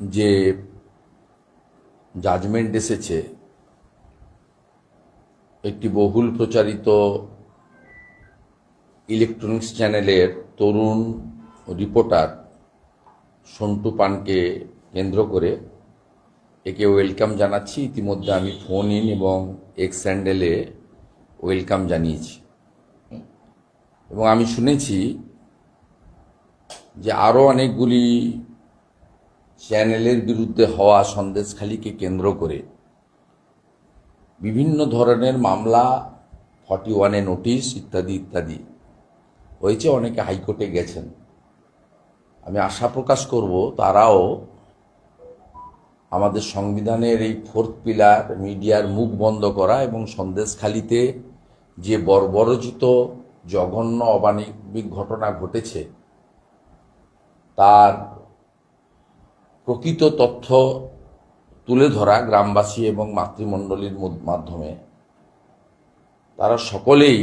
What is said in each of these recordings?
যে জাজমেন্ট এসেছে, একটি বহুল প্রচারিত ইলেকট্রনিক্স চ্যানেলের তরুণ রিপোর্টার সন্টু পানকে কেন্দ্র করে একে ওয়েলকাম জানাচ্ছি। ইতিমধ্যে আমি ফোন ইন এবং এক্স স্যান্ডেলে ওয়েলকাম জানিয়েছি। এবং আমি শুনেছি যে আরও অনেকগুলি চ্যানেলের বিরুদ্ধে হওয়া সন্দেশখালিকে কেন্দ্র করে বিভিন্ন ধরনের মামলা, ফর্টি ওয়ানে নোটিশ ইত্যাদি ইত্যাদি। হয়েছে অনেকে হাইকোর্টে গেছেন। আমি আশা প্রকাশ করব তারাও আমাদের সংবিধানের এই ফোর্থ পিলার মিডিয়ার মুখ বন্ধ করা এবং সন্দেশখালিতে যে বর্বরচিত, জঘন্য অবাণিক ঘটনা ঘটেছে, তার প্রকৃত তথ্য তুলে ধরা গ্রামবাসী এবং মাতৃমণ্ডলীর মাধ্যমে। তারা সকলেই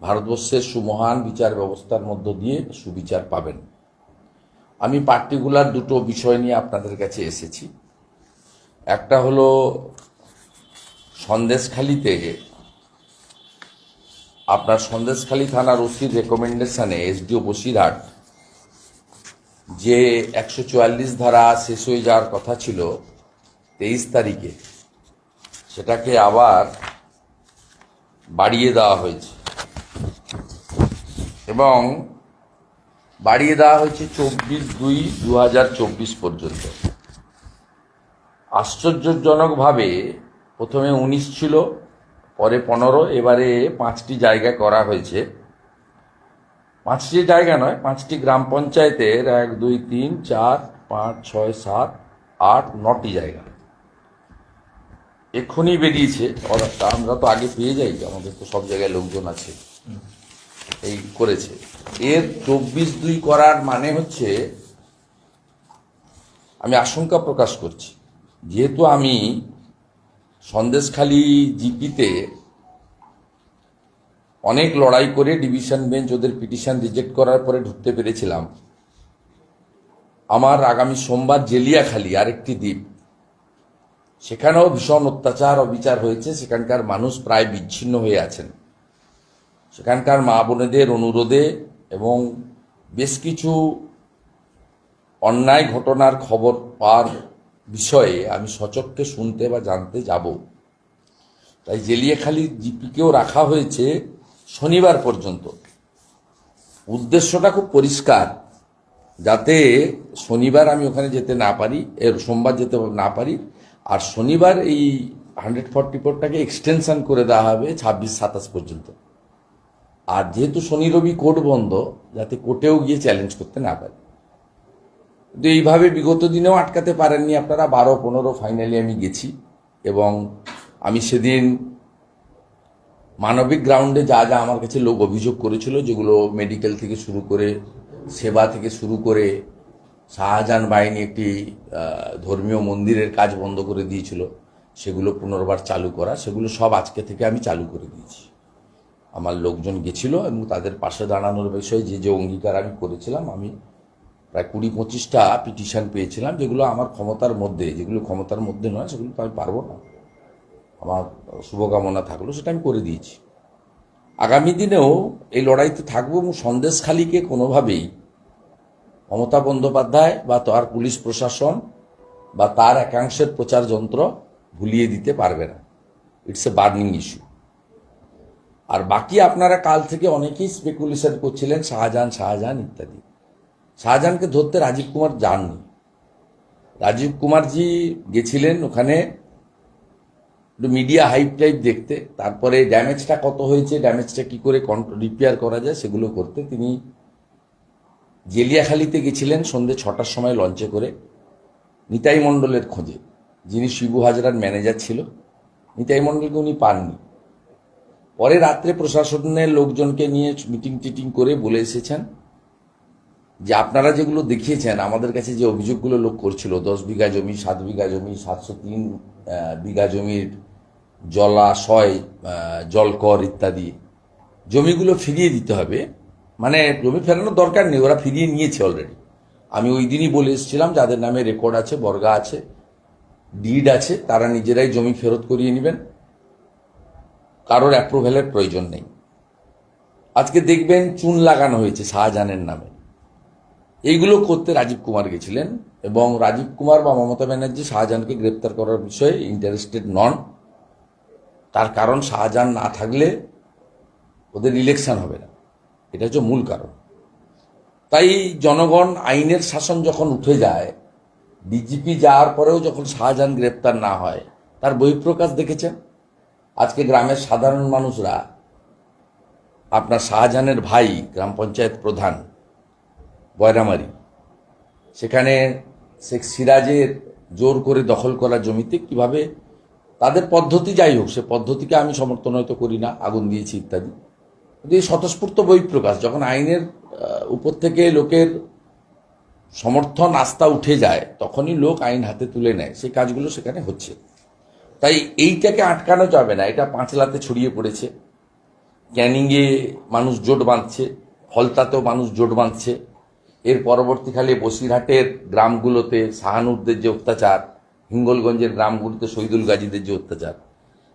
ভারতবর্ষের সুমহান বিচার ব্যবস্থার মধ্য দিয়ে সুবিচার পাবেন। আমি পার্টিকুলার দুটো বিষয় নিয়ে আপনাদের কাছে এসেছি। একটা হলো সন্দেশখালিতে আপনার সন্দেশখালি থানার ওসির রেকমেন্ডেশনে এসডিও বসিরহাট যে একশো চুয়াল্লিশ ধারা শেষ হয়ে যাওয়ার কথা ছিল তেইশ তারিখে, সেটাকে আবার বাড়িয়ে দেওয়া হয়েছে। এবং বাড়িয়ে দেওয়া হয়েছে চব্বিশ দুই দু হাজার চব্বিশ পর্যন্ত। আশ্চর্যজনকভাবে প্রথমে উনিশ ছিল, পরে পনেরো, এবারে পাঁচটি জায়গা করা হয়েছে। পাঁচটি জায়গা নয়, পাঁচটি গ্রাম পঞ্চায়েতের এক, দুই, তিন, চার, পাঁচ, ছয়, সাত, আট, নটি জায়গা। এক্ষুনি বেরিয়েছে অর্ডারটা। আমরা তো আগে পেয়ে যাই, আমাদের তো সব জায়গায় লোকজন আছে। এই করেছে। এর চব্বিশ দুই করার মানে হচ্ছে, আমি আশঙ্কা প্রকাশ করছি। যেহেতু আমি সন্দেশখালী জিপিতে অনেক লড়াই করে ডিভিশন বেঞ্চ ওদের পিটিশন রিজেক্ট করার পরে ঢুকতে পেরেছিলাম। আমার আগামী সোমবার জেলিয়াখালী আরেকটি দ্বীপ। সেখানেও ভীষণ অত্যাচার, অবিচার হয়েছে। সেখানকার মানুষ প্রায় বিচ্ছিন্ন হয়ে আছেন। সেখানকার মা বোনেদের অনুরোধে এবং বেশ কিছু অন্যায় ঘটনার খবর পাওয়ার বিষয়ে আমি সচক্ষে শুনতে বা জানতে যাব। তাই জেলিয়াখালী জিপিকেও রাখা হয়েছে। শনিবার পর্যন্ত। উদ্দেশ্যটা খুব পরিষ্কার, যাতে শনিবার আমি ওখানে যেতে না পারি, এর সোমবার যেতে না পারি, আর শনিবার এই হান্ড্রেড ফর্টি ফোরটাকে এক্সটেনশন করে দেওয়া হবে ছাব্বিশ সাতাশ পর্যন্ত। আর যেহেতু শনি রবি কোর্ট বন্ধ, যাতে কোর্টেও গিয়ে চ্যালেঞ্জ করতে না পারি। কিন্তু এইভাবে বিগত দিনেও আটকাতে পারেননি আপনারা, বারো, পনেরো ফাইনালি আমি গেছি, এবং আমি সেদিন মানবিক গ্রাউন্ডে যা যা আমার কাছে লোক অভিযোগ করেছিল, যেগুলো মেডিকেল থেকে শুরু করে, সেবা থেকে শুরু করে শাহজাহান বাহিনী একটি ধর্মীয় মন্দিরের কাজ বন্ধ করে দিয়েছিল, সেগুলো পুনর্বার চালু করা, সেগুলো সব আজকে থেকে আমি চালু করে দিয়েছি। আমার লোকজন গেছিল এবং তাদের পাশে দাঁড়ানোর বিষয়ে যে যে অঙ্গীকার আমি করেছিলাম, আমি প্রায় কুড়ি পঁচিশটা পিটিশন পেয়েছিলাম, যেগুলো আমার ক্ষমতার মধ্যে, যেগুলো ক্ষমতার মধ্যে নয়, সেগুলো তো আমি পারব না। আমার শুভকামনা থাকল, সেটা আমি করে দিয়েছি। আগামী দিনেও এই লড়াইতে থাকব এবং সন্দেশখালীকে কোনোভাবেই মমতা বন্দ্যোপাধ্যায় বা তার পুলিশ প্রশাসন বা তার একাংশের প্রচার যন্ত্র ভুলিয়ে দিতে পারবে না। ইটস এ বার্নিং ইস্যু আর বাকি আপনারা কাল থেকে অনেকেই স্পেকুলেশন করছিলেন, শাহজাহান শাহজাহান ইত্যাদি। শাহজাহানকে ধরতে রাজীব কুমার যাননি। রাজীব কুমারজি গেছিলেন ওখানে একটু মিডিয়া হাইপ টাইপ দেখতে, তারপরে ড্যামেজটা কত হয়েছে ড্যামেজটা কি করে রিপেয়ার করা যায়, সেগুলো করতে তিনি জেলিয়াখালিতে গেছিলেন সন্ধ্যে ছটার সময় লঞ্চে করে, নিতাই মণ্ডলের খোঁজে, যিনি শিবু হাজরার ম্যানেজার ছিল, নিতাই মণ্ডলকে উনি পাননি। পরে রাত্রে প্রশাসনের লোকজনকে নিয়ে মিটিং টিটিং করে বলে এসেছেন যে আপনারা যেগুলো দেখিয়েছেন, আমাদের কাছে যে অভিযোগগুলো লোক করছিল, দশ বিঘা জমি, সাত বিঘা জমি, সাতশো তিন বিঘা জমির জলাশয় জলকর ইত্যাদি জমিগুলো ফিরিয়ে দিতে হবে। মানে জমি ফেরানোর দরকার নেই, ওরা ফিরিয়ে নিয়েছে অলরেডি আমি ওই দিনই বলে এসেছিলাম, যাদের নামে রেকর্ড আছে, বর্গা আছে ডিড আছে, তারা নিজেরাই জমি ফেরত করিয়ে নেবেন। কারোর অ্যাপ্রুভেলের প্রয়োজন নেই। আজকে দেখবেন চুন লাগানো হয়েছে শাহজাহানের নামে। এইগুলো করতে রাজীব কুমার গেছিলেন এবং রাজীব কুমার বা মমতা ব্যানার্জি শাহজাহানকে গ্রেপ্তার করার বিষয়ে ইন্টারেস্টেড নন। তার কারণ শাহজাহান না থাকলে ওদের ইলেকশন হবে না। এটা হচ্ছে মূল কারণ। তাই জনগণ আইনের শাসন যখন উঠে যায় ডিজিপি যাওয়ার পরেও যখন শাহজাহান গ্রেপ্তার না হয়, তার বহিঃপ্রকাশ দেখেছেন? আজকে গ্রামের সাধারণ মানুষরা, আপনার শাহজাহানের ভাই, গ্রাম পঞ্চায়েত প্রধান, বয়রামারি, সেখানে শেখ সিরাজের জোর করে দখল করা জমিতে কীভাবে তাদের পদ্ধতি যাই হোক, সে পদ্ধতিকে আমি সমর্থন হয়তো করি না, আগুন দিয়েছি ইত্যাদি। কিন্তু এই স্বতঃস্ফূর্ত বহিঃপ্রকাশ যখন আইনের উপর থেকে লোকের সমর্থন, আস্থা উঠে যায়, তখনই লোক আইন হাতে তুলে নেয়। সেই কাজগুলো সেখানে হচ্ছে। তাই এইটাকে আটকানো যাবে না। এটা পাঁচলাতে ছড়িয়ে পড়েছে। ক্যানিংয়ে মানুষ জোট বাঁধছে, ফলতাতেও মানুষ জোট বাঁধছে। এর পরবর্তীকালে বসিরহাটের গ্রামগুলোতে শাহানুরদের যে অত্যাচার হিঙ্গলগঞ্জের গ্রামগুলিতে শহীদুল গাজীদের যে অত্যাচার।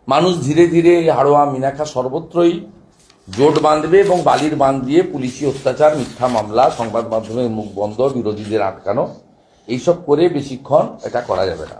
মানুষ ধীরে ধীরে হাড়োয়া মিনাখা সর্বত্রই জোট বাঁধবে এবং বালির বাঁধ দিয়ে পুলিশি অত্যাচার, মিথ্যা মামলা, সংবাদ মাধ্যমের মুখ বন্ধ, বিরোধীদের আটকানো, এইসব করে বেশিক্ষণ এটা করা যাবে না।